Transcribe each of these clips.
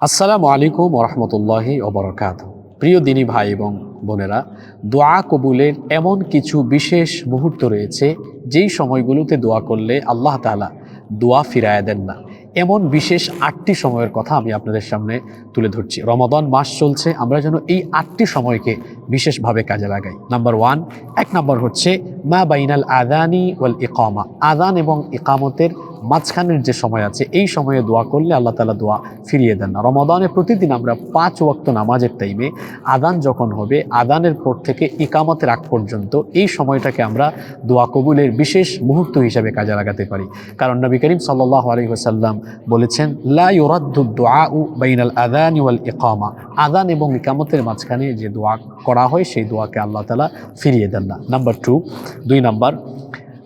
আসসালামু আলাইকুম ওরহমতুল্লাহি ওবরকাত। প্রিয় দিনী ভাই এবং বোনেরা, দোয়া কবুলের এমন কিছু বিশেষ মুহূর্ত রয়েছে, যেই সময়গুলোতে দোয়া করলে আল্লাহ তাআলা দোয়া ফিরায় দেন না। এমন বিশেষ আটটি সময়ের কথা আমি আপনাদের সামনে তুলে ধরছি। রমাদান মাস চলছে, আমরা যেন এই আটটি সময়কে বিশেষভাবে কাজে লাগাই। নাম্বার ওয়ান, এক নাম্বার হচ্ছে, মা বাইনাল আদানি ওয়াল ইকামা। আদান এবং ইকামতের মাঝখানের যে সময় আছে, এই সময়ে দোয়া করলে আল্লাহ তালা দোয়া ফিরিয়ে দেন না। রমাদানে প্রতিদিন আমরা পাঁচ ওয়াক্ত নামাজের টাইমে আদান যখন হবে, আদানের পর থেকে ইকামতের আগ পর্যন্ত এই সময়টাকে আমরা দোয়া কবুলের বিশেষ মুহূর্ত হিসাবে কাজে লাগাতে পারি। কারণ নবী করিম সাল্লাহ আলী ওসাল্লাম বলেছেন, লা ইউরাদ্দু দোয়া উ বাইনাল আদান ওয়াল ইকামা। আদান এবং ইকামতের মাঝখানে যে দোয়া করা হয়, সেই দোয়াকে আল্লাহ তালা ফিরিয়ে দেন না। নাম্বার টু দুই নাম্বার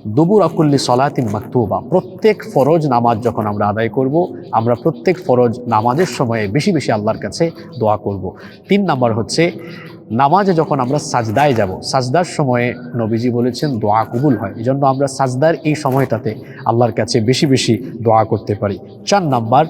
দুবুর আকুল্লি সলাতিন মাকতুবা। প্রত্যেক ফরজ নামাজ যখন আমরা আদায় করব, আমরা প্রত্যেক ফরজ নামাজের সময়ে বেশি বেশি আল্লাহর কাছে দোয়া করব। তিন নাম্বার হচ্ছে, নামাজে যখন আমরা সাজদায় যাব, সাজদার সময়ে নবীজি বলেছেন দোয়া কবুল হয়। এই জন্য আমরা সাজদার এই সময়টাতে আল্লাহর কাছে বেশি বেশি দোয়া করতে পারি। চার নাম্বার,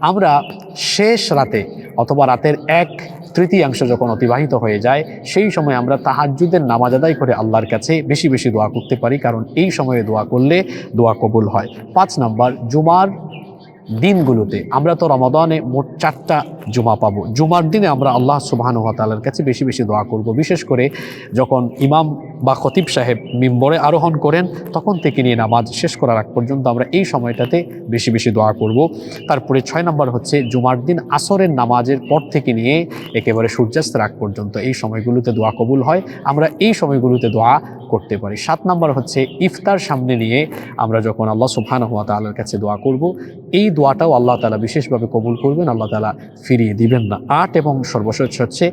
আমরা শেষ রাতে অথবা রাতের এক তৃতীয়াংশ যখন অতিবাহিত হয়ে যায়, সেই সময় আমরা তাহাজুদের নামাজ আদায় করে আল্লাহর কাছে বেশি বেশি দোয়া করতে পারি, কারণ এই সময়ে দোয়া করলে দোয়া কবুল হয়। পাঁচ নাম্বার, জুমার দিনগুলোতে, আমরা তো রমাদানে মোট চারটা জুমা পাবো। জুমার দিনে আমরা আল্লাহ সুবাহানুহতালার কাছে বেশি বেশি দোয়া করব। বিশেষ করে যখন ইমাম বা খতিব সাহেব মিম্বরে আরোহণ করেন, তখন থেকে নিয়ে নামাজ শেষ করার আগ পর্যন্ত আমরা এই সময়টাতে বেশি বেশি দোয়া করব। তারপরে ছয় নম্বর হচ্ছে জুমার দিন আসরের নামাজের পর থেকে নিয়ে একেবারে সূর্যাস্তের আগ পর্যন্ত এই সময়গুলোতে দোয়া কবুল হয়। আমরা এই সময়গুলোতে দোয়া করতে পারি। সাত নম্বর হচ্ছে ইফতার সামনে নিয়ে আমরা যখন আল্লাহ সুবহান হুয়া তাল্লার কাছে দোয়া করব, এই দোয়াটাও আল্লাহ তালা বিশেষভাবে কবুল করবেন। আল্লাহ তালা ফিরিয়ে দিবেন না। আট এবং সর্বশেষ হচ্ছে,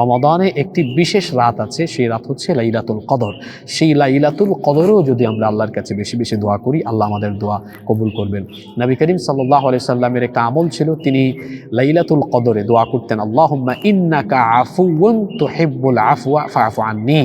রমাদানে একটি বিশেষ রাত আছে, সেই রাত হচ্ছে লাইলাতুল কদর। সেই লাইলাতুল কদরেও যদি আমরা আল্লাহর কাছে বেশি বেশি দোয়া করি, আল্লাহ আমাদের দোয়া কবুল করবেন। নবী করিম সাল্লাহ আলি সাল্লামের একটা আমল ছিল, তিনি লাইলাতুল কদরে দোয়া করতেন আল্লাহ ইন্নাকা আফুন তো হেব্বুল আফুয়া ফাফু আননি।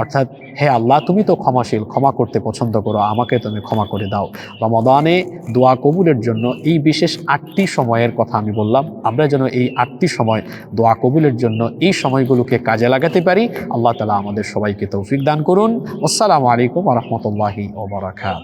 অর্থাৎ হে আল্লাহ, তুমি তো ক্ষমাশীল, ক্ষমা করতে পছন্দ করো, আমাকে তুমি ক্ষমা করে দাও। রমদানে দোয়া কবুলের জন্য এই বিশেষ আটটি সময়ের কথা আমি বললাম। আমরা যেন এই আটটি সময় দোয়া কবুলের জন্য এই সময়গুলোকে কাজে লাগাতে পারি। আল্লাহ তালা আমাদের সবাইকে তৌফিক দান করুন। আসসালামু আলাইকুম রহমতুল্লাহি ওবরাকাত